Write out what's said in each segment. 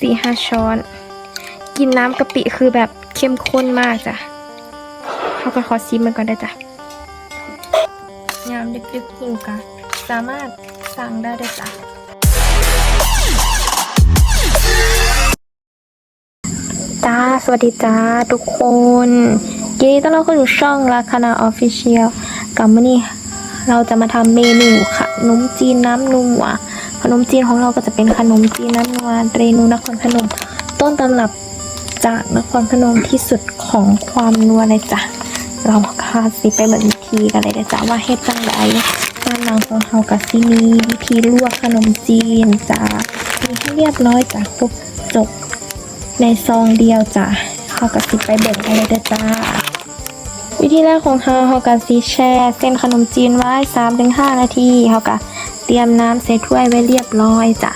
สี่ห้าช้อน กินน้ำกะปิคือแบบเข้มข้นมากจ้ะเขาก็ขอซิมมันก่อนได้จ้ะยามดึกๆหิวกะสามารถสั่งได้ด้วยจ้ะจ้า สวัสดีจ้าทุกคนยินดีต้อนรับเข้าสู่ช่องลาคานาออฟฟิเชียลกับมื่อนี้เราจะมาทำเมนูขนมจีนน้ำนัว ขนมจีนของเราก็จะเป็นขนมจีนน้ำนัวเรนูนครพนม ต้นตำรับจากนครพนมที่สุดของความนัวเลยจ้ะเราคาสิไปเบิ่งวิธีกันเลยเด้อจ้ะว่าเฮ็ดจังไดบ้านนางของเฮากับซีมีวิธีลวกขนมจีนจ้ะมีให้เรียบร้อยจ้ะครบจบในซองเดียวจ้ะเขากับสิไปเบิ่งกันเลยเด้อจ้าวิธีแรกของเฮาเฮากับสิแช่เส้นขนมจีนไว้3-5นาทีเฮากับ เตรียมน้ำใส่ถ้วยไว้เรียบร้อยจ้ะ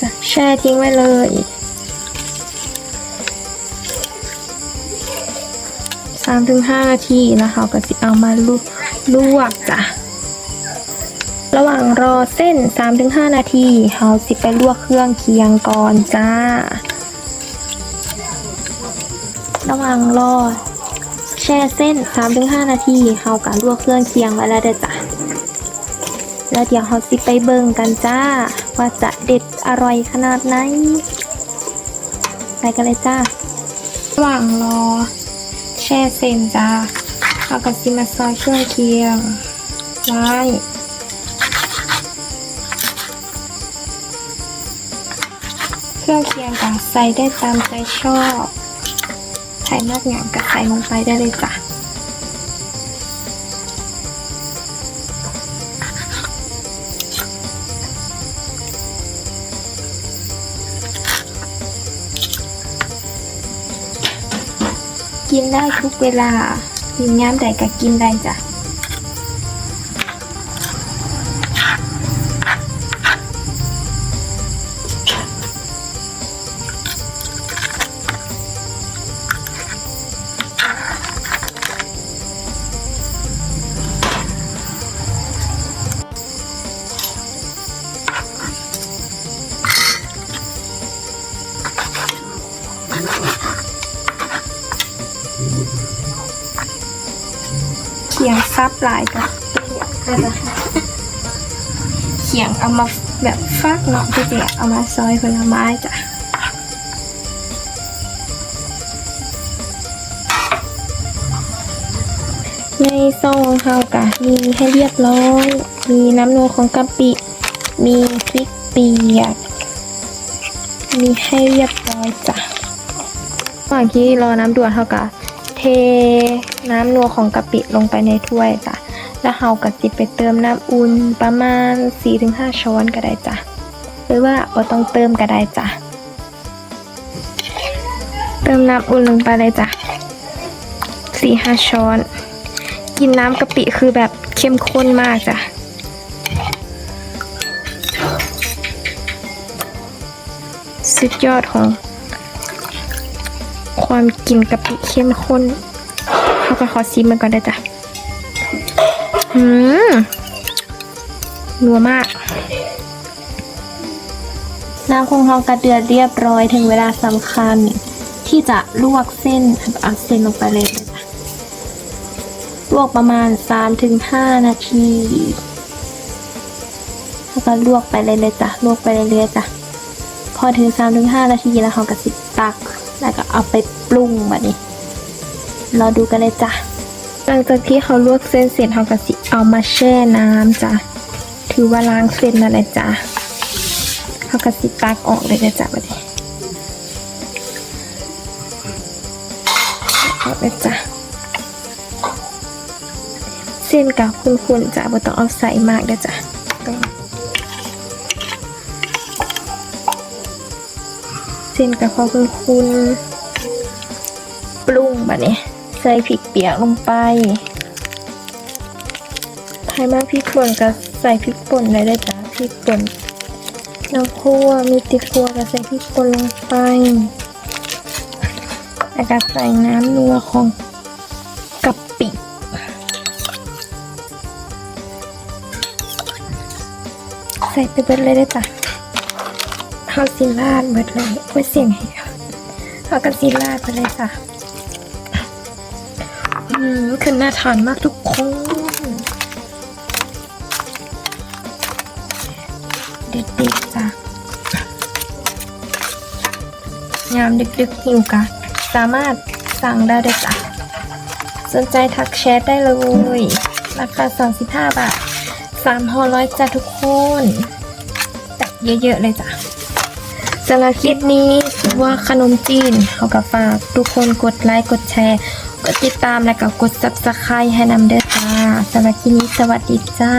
จ้ะแช่ทิ้งไว้เลย3-5นาทีแล้วเฮาก็สิเอามาลวกลวกจ้ะ ระหว่างรอเส้น 3-5 นาทีเฮาสิไปลวกเครื่องเคียงก่อนจ้า ระหว่างรอแช่เส้น 3-5 นาทีเฮาก็ลวกเครื่องเคียงไว้แล้วเด้อจ้ะ แล้วเดี๋ยวเฮาสิไปเบิ่งกันจ้า ว่าจะเด็ดอร่อยขนาดไหนไปกันเลยจ้าระหว่างรอ แช่เส้นจ้าเฮาก็สิมาซอยเครื่องเคียงไว้เครื่องเคียงก็ใส่ได้ตามใจชอบ ใส่มากอย่างก็ใส่ลงไปได้เลยจ้ะ กินได้ทุกเวลากินย้ำใดก็กินได้จ้ะ ขียงซับลายกับเขียงเอามาแบบฟักเนาะพี่เจียเอามาซอยผลไม้จ้ะในซองของเขากะมีให้เรียบร้อย มีน้ำนวของกะปิ มีพริกเปียก มีให้เรียบร้อยจ้ะระหว่างที่รอน้ำด่วนเขากะ น้ำนัวของกะปิลงไปในถ้วยจ้ะ แล้วเราก็สิไปเติมน้ำอุ่นประมาณ 4-5 ช้อนก็ได้จ้ะ หรือว่าบ่ต้องเติมก็ได้จ้ะ เติมน้ำอุ่นลงไปเลยจ้ะ 4-5 ช้อน กินน้ำกะปิคือแบบเข้มข้นมากจ้ะสุดยอดของ ความกลิ่นกะปิเข้มข้นเขาก็ขอซิมมันก่อนได้จ้ะอืมนัวมาก น้ำคงทองกระเดือดเรียบร้อยถึงเวลาสำคัญ ที่จะลวกเส้นเอาเส้นลงไปเลยจ้ะลวกประมาณ 3-5 นาทีแล้วก็ลวกไปเลยเลยจ้ะลวกไปเรื่อยๆจ้ะพอถึง 3-5 นาทีแล้วเขาก็สิตัก แล้วก็เอาไปปรุงแบบนี้เราดูกันเลยจ้ะ หลังจากที่เขาลวกเส้นเสร็จเขาก็สิเอามาแช่น้ำจ้ะ ถือว่าล้างเส้นนั่นแหละจ้ะเขาก็สิตักออกเลยนะจ้ะแบบนี้ออกเลยจ้ะเส้นกับคุณๆจ้ะบ่ต้องเอาใส่มากเด้จ้ะ เส้นกับพอคุณคุณปรุงแบบนี้ใส่พริกเปียกลงไปใครมาพริกป่นก็ใส่พริกป่นได้เลยจ้ะพริกป่นน้ำคั่วมีติคั่วก็ใส่พริกป่นลงไปแล้วก็ใส่น้ำนัวของกะปิใส่ไปเบิดเลยได้จ้ะ เฮาสิลาดเบิดเลยโอ้ยเสียงแหบเฮาก็สิลาดไปเลยจ้ะอืมคือน่าทานมากทุกคนเด็ดๆจ้ะยามดึกๆหิวกะ สามารถสั่งได้เลยจ้ะสนใจทักแชทได้เลย ราคา 35 บาท3ห่อร้อยจ้ะทุกคนแต่เยอะ ๆ เลยจ้ะำหรับคลิปนี้ว่าขนมจีนเขาก็ฝากทุกคนกดไลค์กดแชร์ กดติดตามและก็กด subscribe ให้นำเด้อจ้าสำหรับคลิปนี้สวัสดีจ้า